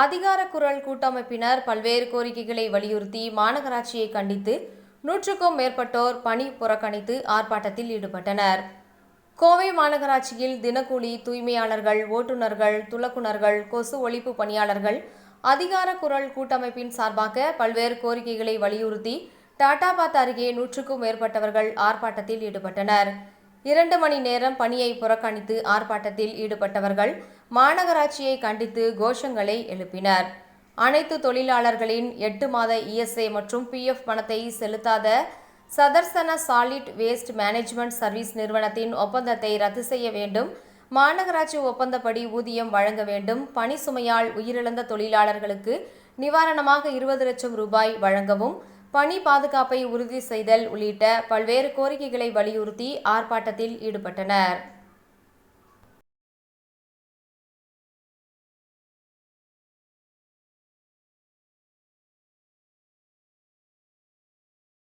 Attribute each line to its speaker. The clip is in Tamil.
Speaker 1: அதிகார குரல் கூட்டமைப்பினர் பல்வேறு கோரிக்கைகளை வலியுறுத்தி மாநகராட்சியை கண்டித்து நூற்றுக்கும் மேற்பட்டோர் பணி புறக்கணித்து ஆர்ப்பாட்டத்தில் ஈடுபட்டனர். கோவை மாநகராட்சியில் தினக்கூலி தூய்மையாளர்கள் ஓட்டுநர்கள் துலக்குனர்கள் கொசு ஒழிப்பு பணியாளர்கள் அதிகார குரல் கூட்டமைப்பின் சார்பாக பல்வேறு கோரிக்கைகளை வலியுறுத்தி டாடாபாத் அருகே நூற்றுக்கும் மேற்பட்டவர்கள் ஆர்ப்பாட்டத்தில் ஈடுபட்டனர். இரண்டு மணி நேரம் பணியை புறக்கணித்து ஆர்ப்பாட்டத்தில் ஈடுபட்டவர்கள் மாநகராட்சியை கண்டித்து கோஷங்களை எழுப்பினர். அனைத்து தொழிலாளர்களின் எட்டு மாத இஎஸ்ஐ மற்றும் பிஎஃப் பணத்தை செலுத்தாத Sudarsana solid waste management service நிறுவனத்தின் ஒப்பந்தத்தை ரத்து செய்ய வேண்டும். மாநகராட்சி ஒப்பந்தப்படி ஊதியம் வழங்க வேண்டும். பணி சுமையால் உயிரிழந்த தொழிலாளர்களுக்கு நிவாரணமாக இருபது லட்சம் ரூபாய் வழங்கவும் பணி பாதுகாப்பை உறுதி செய்தல் உள்ளிட்ட பல்வேறு கோரிக்கைகளை வலியுறுத்தி ஆர்ப்பாட்டத்தில் ஈடுபட்டனர்.